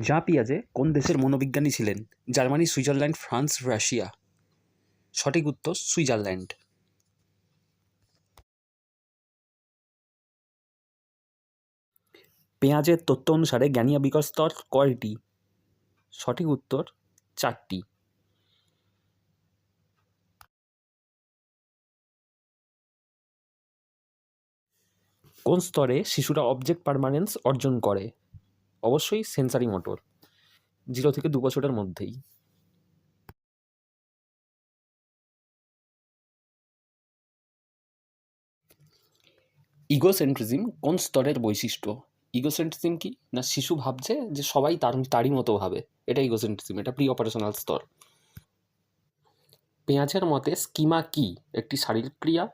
জা পিয়াজে কোন দেশের মনোবিজ্ঞানী ছিলেন? Germany, Switzerland, France, Russia. সঠিক উত্তর, সুইজারল্যান্ড। পেঁয়াজের তথ্য অনুসারে জ্ঞানীয় বিকাশ স্তর কয়টি? সঠিক উত্তর, চারটি। কোন স্তরে শিশুরা অবজেক্ট পারমানেন্স অর্জন করে? অবশ্যই সেন্সারি মোটর জিরো থেকে দু বছরের মধ্যেই। ইগোসেন্ট্রিজম কোন স্তরের বৈশিষ্ট্য? ইগোসেন্ট্রিজম কি? না শিশু ভাবছে যে সবাই তার, তারই মতো ভাবে? এটা ইগোসেন্ট্রিজম এটা প্রি অপারেশনাল স্তর। পেঁয়াজের মতে স্কিমা কি? একটি শারীরিক ক্রিয়া,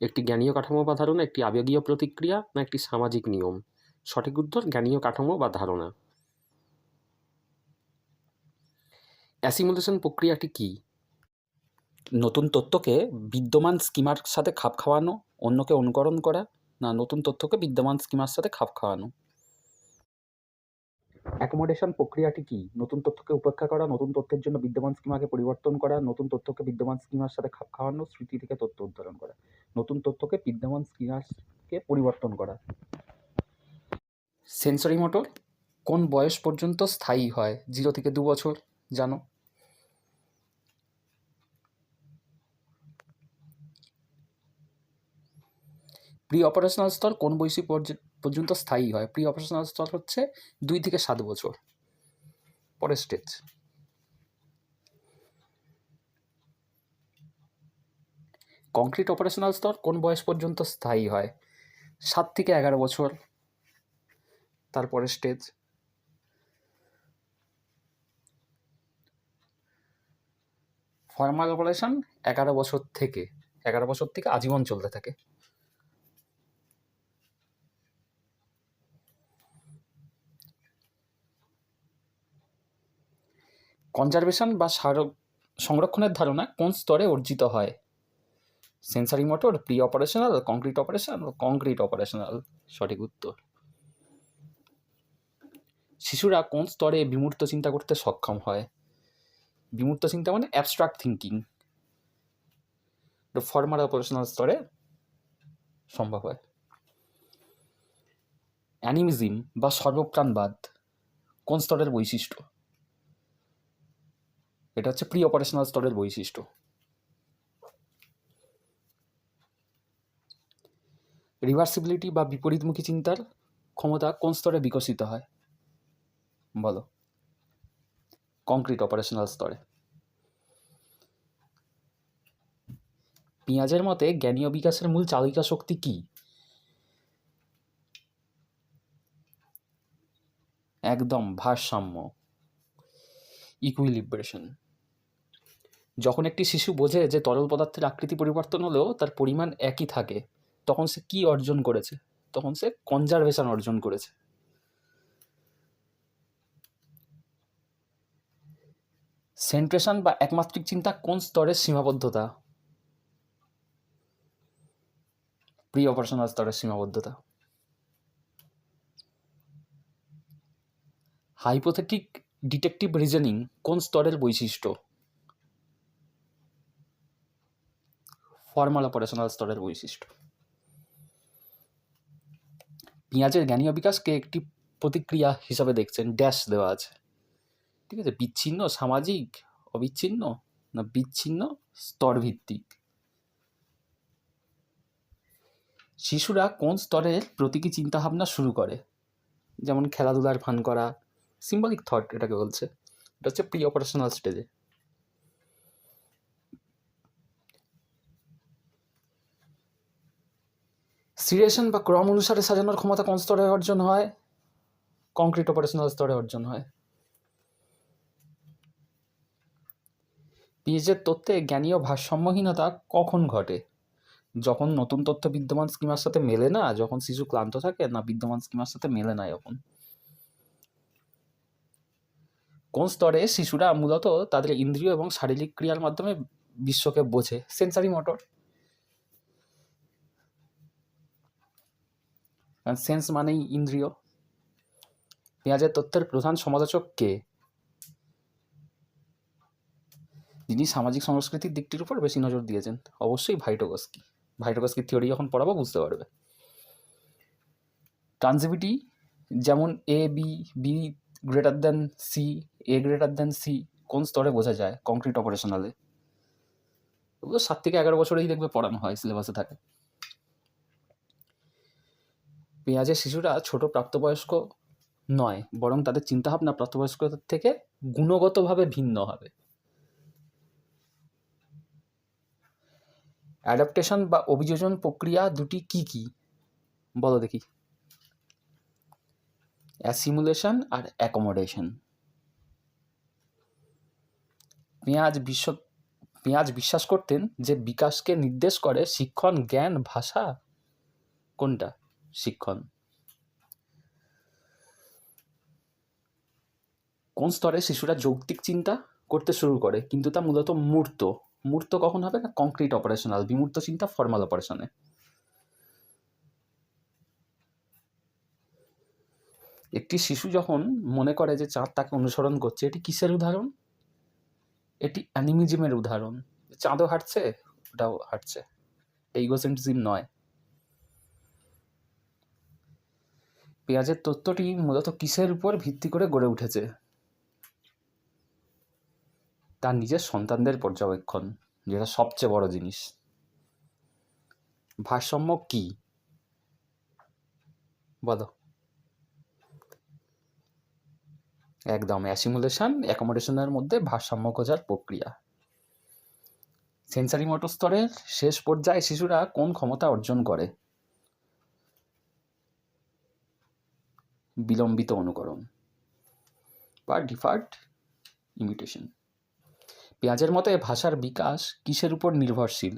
একটি জ্ঞানীয় কাঠামো বা ধারণা, একটি আবেগীয় প্রতিক্রিয়া, না একটি সামাজিক নিয়ম? সঠিক উত্তর জ্ঞানীয় কাঠামো বা ধারণা। অ্যাসিমুলেশন প্রক্রিয়াটি কি? নতুন তথ্যকে বিদ্যমান স্কিমার সাথে খাপ খাওয়ানো অন্যকে অনুকরণ করা না নতুন তথ্যকে বিদ্যমান স্কিমার সাথে খাপ খাওয়ানো? অ্যাকোমোডেশন প্রক্রিয়াটি কি? নতুন তথ্যকে উপেক্ষা করা নতুন তথ্যের জন্য বিদ্যমান স্কিমাকে পরিবর্তন করা নতুন তথ্যকে বিদ্যমান স্কিমার সাথে খাপ খাওয়ানো স্মৃতি থেকে তথ্য উদ্ধারণ করা নতুন তথ্যকে বিদ্যমান স্কিমারকে পরিবর্তন করা। সেন্সরি মোটর কোন বয়স পর্যন্ত স্থায়ী হয়? জিরো থেকে দু বছর, জানো? প্রি অপারেশনাল স্তর কোন বয়সী পর্য- পর্যন্ত স্থায়ী হয়? প্রি অপারেশনাল স্তর হচ্ছে দুই থেকে সাত বছর। পরের স্টেজ কংক্রিট অপারেশনাল স্তর কোন বয়স পর্যন্ত স্থায়ী হয়? সাত থেকে এগারো বছর তারপরে স্টেজ ফর্মাল অপারেশন এগারো বছর থেকে, এগারো বছর থেকে আজীবন চলতে থাকে। কনজারভেশন বা সার- সংরক্ষণের ধারণা কোন স্তরে অর্জিত হয়? Sensory motor preoperational concrete operation concrete operational সঠিক উত্তর। শিশুরা কোন স্তরে বিমূর্ত চিন্তা করতে সক্ষম হয়? বিমূর্ত চিন্তা মানে অ্যাবস্ট্রাক্ট থিঙ্কিং ফর্মাল অপারেশনাল স্তরে সম্ভব হয়। অ্যানিমিজম বা সর্বপ্রাণবাদ কোন স্তরের বৈশিষ্ট্য? এটা হচ্ছে প্রি অপারেশনাল স্তরের বৈশিষ্ট্য। রিভার্সিবিলিটি বা বিপরীতমুখী চিন্তার ক্ষমতা কোন স্তরে বিকশিত হয়? বলো। কংক্রিট অপারেশনাল স্তরে। পেঁয়াজের মতে জ্ঞানীয় বিকাশের মূল চালিকা শক্তি কি? একদম ভারসাম্য। ইকুইলিব্রেশন যখন একটি শিশু বোঝে যে তরল পদার্থের আকৃতি পরিবর্তন হলেও তার পরিমাণ একই থাকে, তখন সে কি অর্জন করেছে? তখন সে কনজারভেশন অর্জন করেছে। সেন্ট্রেশন বা একমাত্রিক চিন্তা কোন স্তরের সীমাবদ্ধতা? প্রি অপারেশনাল স্তরের সীমাবদ্ধতা। হাইপোথেটিক ডিটেকটিভ রিজনিং কোন স্তরের বৈশিষ্ট্য? ফর্মাল অপারেশনাল স্তরের বৈশিষ্ট্য। পেঁয়াজের জ্ঞানীয় বিকাশকে একটি প্রতিক্রিয়া হিসাবে দেখছেন ড্যাশ দেওয়া আছে। ঠিক আছে? বিচ্ছিন্ন, সামাজিক, অবিচ্ছিন্ন না বিচ্ছিন্ন, স্তরভিত্তিক? শিশুরা কোন স্তরের প্রতীকী চিন্তাভাবনা শুরু করে? যেমন খেলাধুলার ফান করা সিম্বলিক থট এটাকে বলছে। এটা হচ্ছে প্রি অপারেশনাল স্টেজে সিরিয়েশন বা ক্রম অনুসারে সাজানোর ক্ষমতা কোন স্তরে অর্জন হয়? কংক্রিট অপারেশনাল স্তরে অর্জন হয়। পিএইচের তথ্যে জ্ঞানীয় ভারসাম্যহীনতা কখন ঘটে? যখন নতুন তথ্য বিদ্যমান স্কিমার সাথে মেলে না, যখন শিশু ক্লান্ত থাকে, না বিদ্যমান স্কিমার সাথে মেলে না এখন কোন স্তরে শিশুরা মূলত তাদের ইন্দ্রিয় এবং শারীরিক ক্রিয়ার মাধ্যমে বিশ্বকে বোঝে? Sensory motor. সেন্স মানেই ইন্দ্রিয়। পেঁয়াজের তথ্যের প্রধান সমালোচক কে? যিনি সামাজিক সংস্কৃতির দিকটির উপর বেশি নজর দিয়েছেন, অবশ্যই ভাইটোগস্কি। ভাইটোগস্কির থিওরি যখন পড়াবো বুঝতে পারবে। ট্রানজিভিটি যেমন A B B greater than C A greater than C কোন স্তরে বোঝা যায়? কংক্রিট অপারেশনালে ওগুলো সাত থেকে এগারো বছরেই দেখবে পড়ানো হয় সিলেবাসে থাকে। পেঁয়াজের শিশুরা ছোট প্রাপ্তবয়স্ক নয়, বরং তাদের চিন্তাভাবনা প্রাপ্তবয়স্কদের থেকে গুণগতভাবে ভিন্ন হবে। অ্যাডাপ্টেশন বা অভিযোজন প্রক্রিয়া দুটি কি কি? বলো দেখি। অ্যাসিমুলেশন আর অ্যাকোমোডেশন পেঁয়াজ বিশ্ব, পেঁয়াজ বিশ্বাস করতেন যে বিকাশকে নির্দেশ করে শিক্ষণ, জ্ঞান, ভাষা? কোনটা? শিক্ষণ। কোন স্তরে শিশুরা যৌক্তিক চিন্তা করতে শুরু করে? কিন্তু তা মূলত মূর্ত। মূর্ত কখন হবে? না কংক্রিট অপারেশনাল বিমূর্ত চিন্তা ফর্মাল অপারেশনে একটি শিশু যখন মনে করে যে চাঁদ তাকে অনুসরণ করছে, এটি কিসের উদাহরণ? এটি অ্যানিমিজমের উদাহরণ। চাঁদও হাঁটছে, ওটাও হাঁটছে। এইগোসেন্টিজম নয়। পেঁয়াজের তত্ত্বটি মূলত কিসের উপর ভিত্তি করে গড়ে উঠেছে? তার নিজের সন্তানদের পর্যবেক্ষণ, যেটা সবচেয়ে বড় জিনিস। ভারসাম্য কি? বলো। একদম, অ্যাসিমুলেশন, অ্যাকোমোডেশনের মধ্যে ভারসাম্য খোঁজার প্রক্রিয়া। সেন্সারি মোটর স্তরের শেষ পর্যায়ে শিশুরা কোন ক্ষমতা অর্জন করে? বিলম্বিত অনুকরণ। বা ডিফার্ট ইমিটেশন। পেঁয়াজের মতে ভাষার বিকাশ কিসের উপর নির্ভরশীল?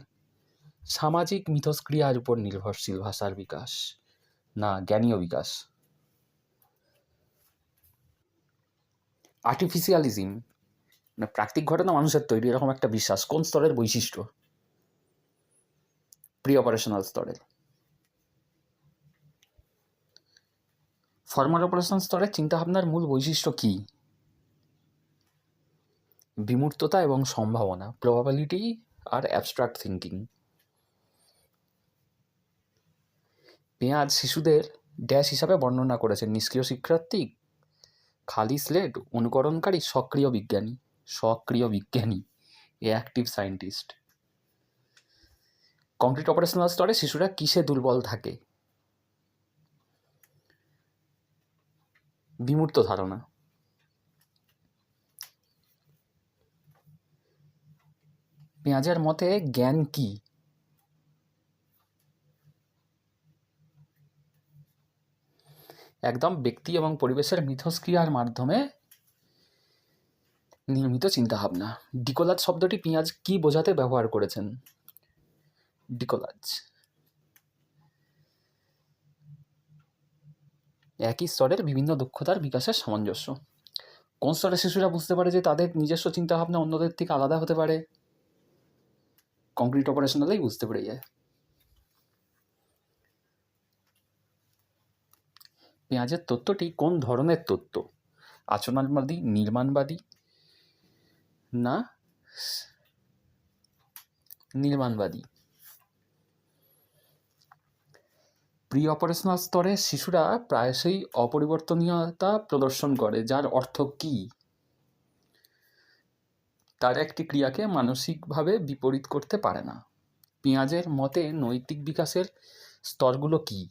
সামাজিক মিথস্ক্রিয়ার উপর নির্ভরশীল ভাষার বিকাশ, না জ্ঞানীয় বিকাশ? আর্টিফিশিয়ালিজম মানে প্রাকৃতিক ঘটনা মানুষের তৈরি, এরকম একটা বিশ্বাস। কোন স্তরের বৈশিষ্ট্য? প্রি অপারেশনাল স্তরের ফর্মাল অপারেশন স্তরের চিন্তাভাবনার মূল বৈশিষ্ট্য কী? বিমূর্ততা এবং সম্ভাবনা প্রবাবিলিটি আর অ্যাবস্ট্রাক্ট থিঙ্কিং পেঁয়াজ শিশুদের ড্যাশ হিসাবে বর্ণনা করেছেন নিষ্ক্রিয় শিক্ষার্থী খালি স্লেট অনুকরণকারী সক্রিয় বিজ্ঞানী সক্রিয় বিজ্ঞানী, a active scientist concrete operational স্তরে শিশুরা কিসে দুর্বল থাকে? বিমূর্ত ধারণা পেঁয়াজের মতে জ্ঞান কি? একদম ব্যক্তি এবং পরিবেশের মিথস্ক্রিয়ার মাধ্যমে নিয়মিত চিন্তাভাবনা। ডিকোলাজ শব্দটি পেঁয়াজ কি বোঝাতে ব্যবহার করেছেন? ডিকোলাজ। একই স্তরের বিভিন্ন দক্ষতার বিকাশের সামঞ্জস্য। কোন স্তরের শিশুরা বুঝতে পারে যে তাদের নিজস্ব চিন্তাভাবনা অন্যদের থেকে আলাদা হতে পারে? কংক্রিট অপারেশনালেই বুঝতে পেরে যায়। পেঁয়াজের তত্ত্বটি কোন ধরনের তত্ত্ব? আচরণবাদী নির্মাণবাদী? না, নির্মাণবাদী। প্রি অপারেশনাল স্তরে শিশুরা প্রায়শই অপরিবর্তনীয়তা প্রদর্শন করে, যার অর্থ কী? তার একটি ক্রিয়াকে মানসিকভাবে বিপরীত করতে পারে না। পেঁয়াজের মতে নৈতিক বিকাশের স্তরগুলো কি?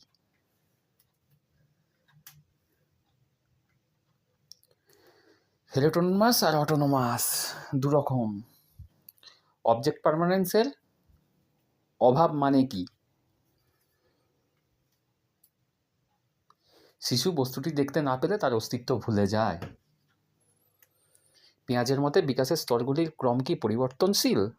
হেলেটোনমাস আর অটোনোমাস দুরকম। অবজেক্ট পারমানেন্সের অভাব মানে কি? শিশু বস্তুটি দেখতে না পেলে তার অস্তিত্ব ভুলে যায়। পেঁয়াজের মতে বিকাশের স্তরগুলির ক্রম কি পরিবর্তনশীল?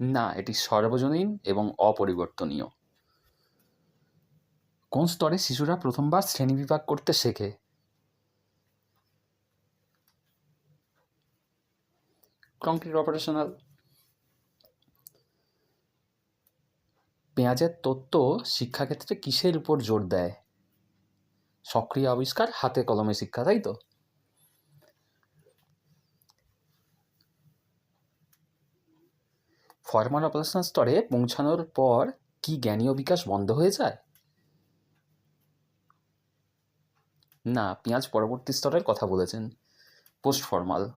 না, এটি সর্বজনীন এবং অপরিবর্তনীয়। কোন স্তরে শিশুরা প্রথমবার শ্রেণীবিভাগ করতে শেখে? Concrete operational. পেঁয়াজের তত্ত্ব শিক্ষাক্ষেত্রে কিসের উপর জোর দেয়? সক্রিয় আবিষ্কার, হাতে কলমে শিক্ষা, তাই তো? ফরমাল অপারেশন স্তরে পৌঁছানোর পর কি জ্ঞানীয় বিকাশ বন্ধ হয়ে যায়? না পেঁয়াজ পরবর্তী স্তরের কথা বলেছেন। Post formal.